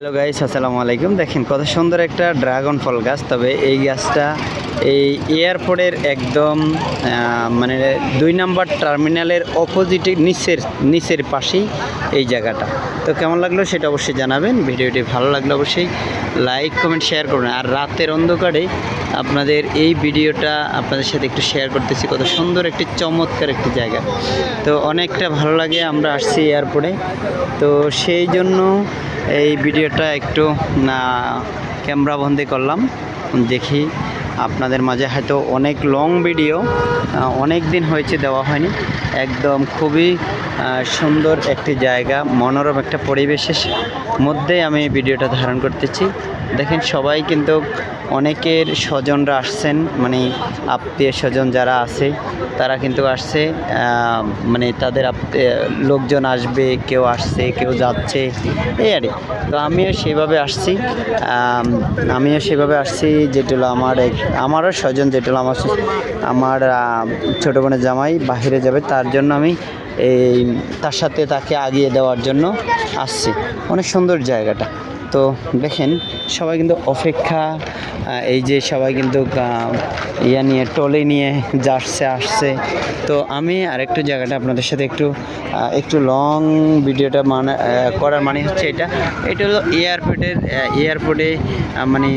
Hello guys আসসালামু আলাইকুম। দেখেন, কত সুন্দর একটা ড্রাগন ফল গাছ, তবে এই গাছটা এই এয়ারপোর্টের একদম মানে দুই নাম্বার টার্মিনালের অপোজিটে নিচের নিচের পাশেই এই জায়গাটা। তো কেমন লাগল সেটা অবশ্যই জানাবেন। ভিডিওটি ভালো লাগলে অবশ্যই লাইক কমেন্ট শেয়ার করবেন। আর রাতের অন্ধকারে আপনাদের এই ভিডিওটা আপনাদের সাথে একটু শেয়ার করতেছি। কত সুন্দর একটি চমৎকার একটি জায়গা। তো অনেকটা ভালো লাগে আমরা আসছি এয়ারপোর্টে তো সেই জন্য এই ভিডিওটা একটু না ক্যামেরা বন্দি করলাম দেখি আপনাদের মাঝে হয়তো অনেক লং ভিডিও অনেক দিন হয়েছে দেওয়া হয়নি। একদম খুবই সুন্দর একটি জায়গা, মনোরম একটা পরিবেশের মধ্যে আমি ভিডিওটা ধারণ করতেছি। দেখেন, সবাই কিন্তু অনেকের স্বজনরা আসছেন মানে আত্মীয় স্বজন যারা আছে, তারা কিন্তু আসছে মানে তাদের লোকজন আসবে, কেউ আসছে, কেউ যাচ্ছে, এই আর তো আমিও সেভাবে আসছি আমিও সেভাবে আসছি, যেটা হলো আমার এক আমারও স্বজন যেটা আমার আমার ছোটো বোনের জামাই বাহিরে যাবে, তার জন্য আমি এই, তার সাথে তাকে আগিয়ে দেওয়ার জন্য আসছি। অনেক সুন্দর জায়গাটা। তো দেখেন, সবাই কিন্তু অপেক্ষা এই যে সবাই কিন্তু ইয়া নিয়ে টলে নিয়ে যাচ্ছে, আসছে। তো আমি আরেকটু জায়গাটা আপনাদের সাথে একটু একটু লং ভিডিওটা মানে করার মানে হচ্ছে এটা। এটা হলো এয়ারপোর্টের এয়ারপোর্টে মানে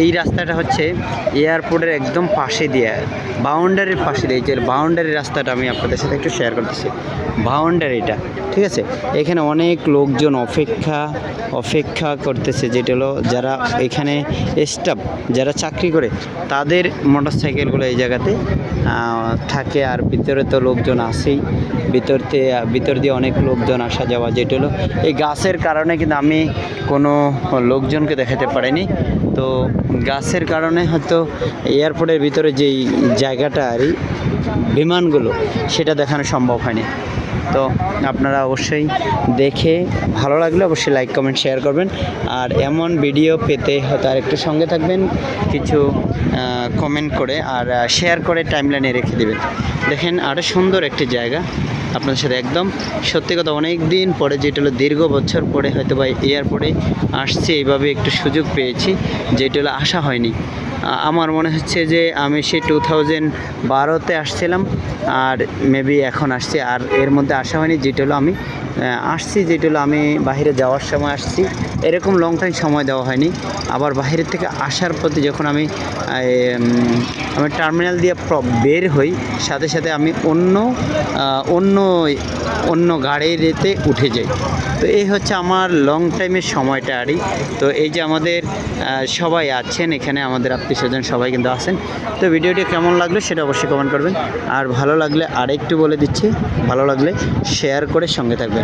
এই রাস্তাটা হচ্ছে এয়ারপোর্টের একদম পাশে দিয়ে, বাউন্ডারির পাশে দিয়ে যে বাউন্ডারি রাস্তাটা আমি আপনাদের সাথে একটু শেয়ার করতেছি। বাউন্ডারিটা, ঠিক আছে? এখানে অনেক লোকজন অপেক্ষা অপেক্ষা করতেছে, যেটা হলো যারা এখানে স্টাফ যারা চাকরি করে, তাদের মোটর সাইকেলগুলো এই জায়গাতে থাকে। আর ভিতরে তো লোকজন আসেই ভিতরতে ভিতর দিয়ে অনেক লোকজন আসা যাওয়া, যেটা হলো এই গাছের কারণে কিন্তু আমি কোনো লোকজনকে দেখাতে পারিনি। তো গাছের কারণে হয়তো এয়ারপোর্টের ভিতরে যেই জায়গাটা আর বিমানগুলো, সেটা দেখানো সম্ভব হয়নি। তো আপনারা অবশ্যই দেখে ভালো লাগলে অবশ্যই লাইক কমেন্ট শেয়ার করবেন। আর এমন ভিডিও পেতে হয়তো আর একটু সঙ্গে থাকবেন, কিছু কমেন্ট করে আর শেয়ার করে টাইমলাইনে রেখে দেবেন। দেখেন আরও সুন্দর একটি জায়গা। আপনাদের সাথে একদম সত্যি কথা অনেক দিন পরে, যেটা হলো দীর্ঘ বছর পরে হয়তো বা এয়ারপোর্টে আসছে, এইভাবে একটু সুযোগ পেয়েছি, যেটা হলো আশা হয়নি। আমার মনে হচ্ছে যে আমি সেই টু থাউজেন্ড বারোতে আসছিলাম, আর মেবি এখন আসছে, আর এর মধ্যে আসা হয়নি, যেটা হলো আমি আসছি, যেটা হলো আমি বাইরে যাওয়ার সময় আসছি। এরকম লং টাইম সময় দেওয়া হয়নি। আবার বাইরের থেকে আসার প্রতি যখন আমি আমি টার্মিনাল দিয়ে বের হই, সাথে সাথে আমি অন্য অন্য অন্য গাড়িতে উঠে যাই। তো এই হচ্ছে আমার লং টাইমের সময়টা আরই তো এই যে আমাদের সবাই আছেন এখানে, আমাদের আত্মীয় স্বজন সবাই কিন্তু আছেন। তো ভিডিওটি কেমন লাগল সেটা অবশ্যই কমেন্ট করবেন। আর ভালো লাগলে আরেকটু বলে দিচ্ছি। ভালো লাগলে শেয়ার করে সঙ্গে থাকবেন।